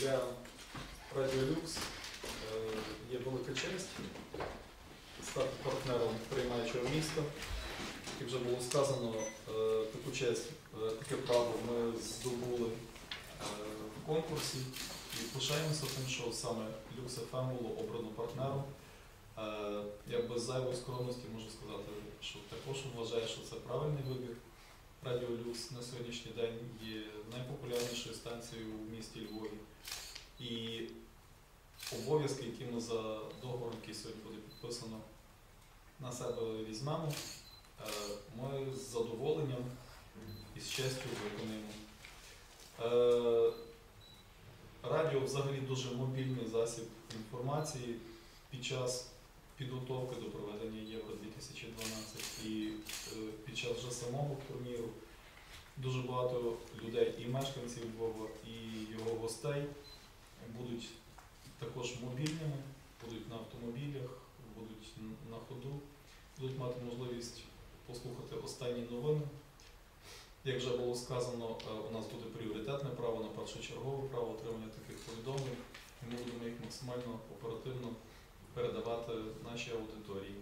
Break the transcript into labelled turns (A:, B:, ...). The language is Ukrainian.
A: Для Радіо Люкс е, є велика честь стати партнером приймаючого міста. Як вже було сказано, е, таку честь, е, таке право ми здобули в конкурсі і пишаємося тим, що саме Люкс ФМ було обрано партнером. Я без зайвої скромності можу сказати, що також вважаю, що це правильний вибір. Радіо Люкс на сьогоднішній день є найпопулярнішою станцією у місті Львові. Обов'язки, які ми за договором, який сьогодні буде підписано, на себе візьмемо, е, ми з задоволенням і з честю виконуємо. Е, Радіо взагалі дуже мобільний засіб інформації під час підготовки до проведення Євро 2012 і е, під час вже самого турніру. Дуже багато людей і мешканців Львова, і його гостей будуть також мобільними, будуть на автомобілях, будуть на ходу, будуть мати можливість послухати останні новини. Як вже було сказано, е, у нас буде пріоритетне право на першочергове право отримання таких повідомлень, і ми будемо їх максимально оперативно передавати нашій аудиторії.